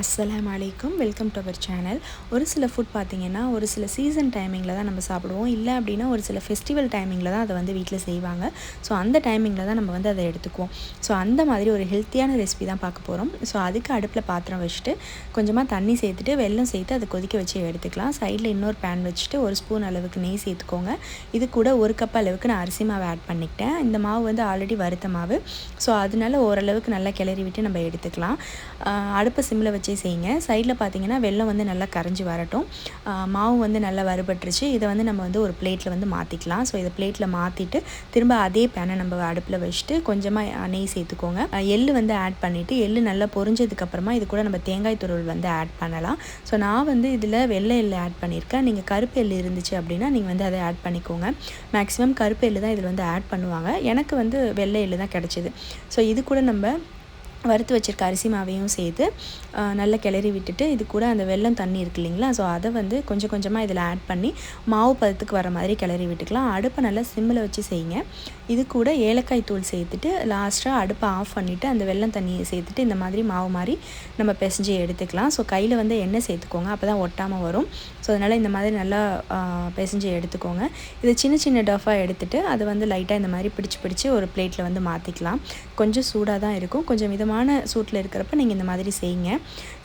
அஸ்ஸலாம் அலைக்கும் welcome to our channel ஒரு சில ஃபுட் பார்த்திங்கன்னா ஒரு சில சீசன் டைமிங்கில் தான் நம்ம சாப்பிடுவோம். இல்லை அப்படின்னா ஒரு சில ஃபெஸ்டிவல் டைமிங்கில் தான் அதை வந்து வீட்டில் செய்வாங்க. ஸோ அந்த டைமிங்கில் தான் நம்ம வந்து அதை எடுத்துக்குவோம். ஸோ அந்த மாதிரி ஒரு ஹெல்த்தியான ரெசிபி தான் பார்க்க போகிறோம் ஸோ அதுக்கு அடுப்பில் பாத்திரம் வச்சுட்டு கொஞ்சமாக தண்ணி சேர்த்துட்டு வெள்ளம் சேர்த்து அதை கொதிக்க வச்சு எடுத்துக்கலாம். சைடில் இன்னொரு பேன் வச்சுட்டு ஒரு ஸ்பூன் அளவுக்கு நெய் சேர்த்துக்கோங்க. இது கூட ஒரு கப் அளவுக்கு நான் அரிசி மாவு ஆட் பண்ணிக்கிட்டேன். இந்த மாவு வந்து ஆல்ரெடி வறுத்த மாவு. ஸோ அதனால ஓரளவுக்கு நல்லா கிளறி விட்டு நம்ம எடுத்துக்கலாம். அடுப்பை சிம்மில் வச்சு செய்யுங்க. சைடில் பார்த்தீங்கன்னா வெள்ளம் வந்து நல்லா கரைஞ்சி வரட்டும். மாவு வந்து நல்லா வறுபட்டுருச்சு. இதை வந்து நம்ம வந்து ஒரு பிளேட்டில் வந்து மாற்றிக்கலாம் ஸோ இதை பிளேட்டில் மாற்றிட்டு திரும்ப அதே பேனை நம்ம அடுப்பில் வச்சுட்டு கொஞ்சமாக நெய் சேர்த்துக்கோங்க. எள்ளு வந்து ஆட் பண்ணிவிட்டு எள்ளு நல்லா பொரிஞ்சதுக்கப்புறமா இது கூட நம்ம தேங்காய் துருள் வந்து ஆட் பண்ணலாம். ஸோ நான் வந்து இதில் வெள்ளை எள்ளு ஆட் பண்ணியிருக்கேன் நீங்கள் கருப்பு எள்ளு இருந்துச்சு அப்படின்னா நீங்கள் வந்து அதை ஆட் பண்ணிக்கோங்க. மேக்ஸிமம் கருப்பு எள்ளு தான் இதில் வந்து ஆட் பண்ணுவாங்க. எனக்கு வந்து வெள்ளை எள்ளு தான் கிடச்சிது. ஸோ இது கூட நம்ம வறுத்து வச்சுருக்க அரிசி மாவையும் சேர்த்து நல்லா கிளறி விட்டுட்டு இது கூட அந்த வெள்ளம் தண்ணி இருக்கு இல்லைங்களா? ஸோ அதை வந்து கொஞ்சம் கொஞ்சமாக இதில் ஆட் பண்ணி மாவு பதத்துக்கு வர மாதிரி கிளறி விட்டுக்கலாம். அடுப்பை நல்லா சிம்மில் வச்சு செய்யுங்க. இது கூட ஏலக்காய் தூள் சேர்த்துட்டு லாஸ்ட்டாக அடுப்பை ஆஃப் பண்ணிவிட்டு அந்த வெள்ளம் தண்ணியை சேர்த்துட்டு இந்த மாதிரி மாவு மாதிரி நம்ம பிசைஞ்சு எடுத்துக்கலாம். ஸோ கையில் வந்து எண்ணெய் சேர்த்துக்கோங்க. அப்போ தான் ஒட்டாமல் வரும். ஸோ அதனால் இந்த மாதிரி நல்லா பிசைஞ்சு எடுத்துக்கோங்க. இது சின்ன சின்ன டஃபாக எடுத்துகிட்டு அதை வந்து லைட்டாக இந்த மாதிரி பிடிச்சி பிடிச்சி ஒரு பிளேட்டில் வந்து மாற்றிக்கலாம் கொஞ்சம் சூடாக தான் இருக்கும். கொஞ்சம் விதமாக மிதமான சூட்டில் இருக்கிறப்ப நீங்கள் இந்த மாதிரி செய்யுங்க.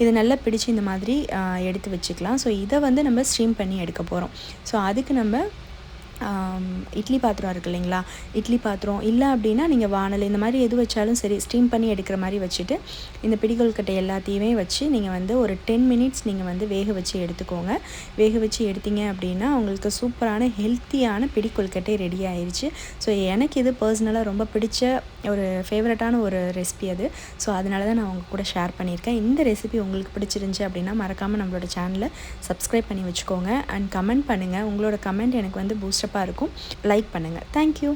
இது நல்லா பிடிச்சி இந்த மாதிரி எடுத்து வச்சுக்கலாம். ஸோ இதை வந்து நம்ம ஸ்ட்ரீம் பண்ணி எடுக்க போகிறோம் ஸோ அதுக்கு நம்ம இட்லி பாத்திரம் இருக்குது இல்லைங்களா? இட்லி பாத்திரம். இல்லை அப்படின்னா நீங்கள் வானல் இந்த மாதிரி எது வச்சாலும் சரி ஸ்டீம் பண்ணி எடுக்கிற மாதிரி வச்சுட்டு இந்த பிடிகொல் கட்டை எல்லாத்தையுமே வச்சு நீங்கள் வந்து ஒரு டென் மினிட்ஸ் நீங்கள் வந்து வேக வச்சு எடுத்துக்கோங்க. வேக வச்சு எடுத்தீங்க அப்படின்னா உங்களுக்கு சூப்பரான ஹெல்த்தியான பிடிக்கொல்கட்டை ரெடி ஆயிடுச்சு ஸோ எனக்கு இது பர்சனலாக ரொம்ப பிடிச்ச ஒரு ஃபேவரட்டான ஒரு ரெசிபி அது. ஸோ அதனால தான் நான் உங்கள் கூட ஷேர் பண்ணியிருக்கேன். இந்த ரெசிபி உங்களுக்கு பிடிச்சிருந்துச்சி அப்படின்னா மறக்காமல் நம்மளோட சேனலை சப்ஸ்கிரைப் பண்ணி வச்சுக்கோங்க. அண்ட் கமெண்ட் பண்ணுங்கள் உங்களோட கமெண்ட் எனக்கு வந்து பூஸ்ட் பூஸ்டப்பாக இருக்கும். லைக் பண்ணுங்கள் தேங்க்யூ